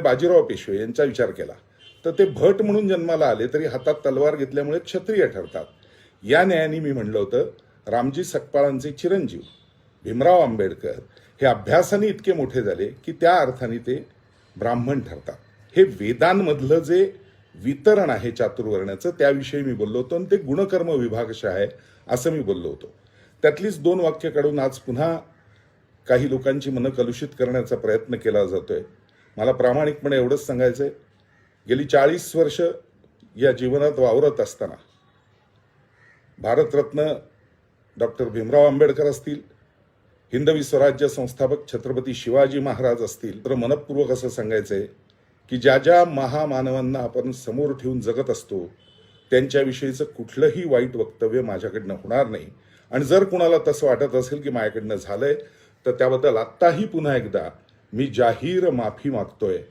बाजीराव पेशवे यांचा विचार केला. तर ते भट म्हणून जन्माला आले तरी हातात तलवार घेतल्यामुळे क्षत्रिय ठरतात. या न्यायाने मी म्हणलं होतं रामजी सकपाळांचे चिरंजीव भीमराव आंबेडकर हे अभ्यासाने इतके मोठे झाले की त्या अर्थाने ते ब्राह्मण ठरतात. हे वेदांमधलं जे वितरण आहे चातुर्वर्ण्याचं त्याविषयी मी बोललो होतो आणि ते गुणकर्म विभागश आहे असं मी बोललो होतो. त्यातलीच दोन वाक्य काढून आज पुन्हा काही लोकांची मनं कलुषित करण्याचा प्रयत्न केला जातोय. मला प्रामाणिकपणे एवढंच सांगायचं आहे गेली चाळीस वर्ष या जीवनात वावरत असताना भारतरत्न डॉक्टर भीमराव आंबेडकर असतील हिंदवी स्वराज्य संस्थापक छत्रपती शिवाजी महाराज असतील तर मनपूर्वक असं सांगायचं आहे की ज्या ज्या महामानवांना आपण समोर ठेवून जगत असतो त्यांच्याविषयीचं कुठलंही वाईट वक्तव्य माझ्याकडनं होणार नाही. आणि जर कुणाला तसं वाटत असेल की माझ्याकडनं झालंय तर त्याबद्दल आत्ताही पुन्हा एकदा मी जाहीर माफी मागतोय.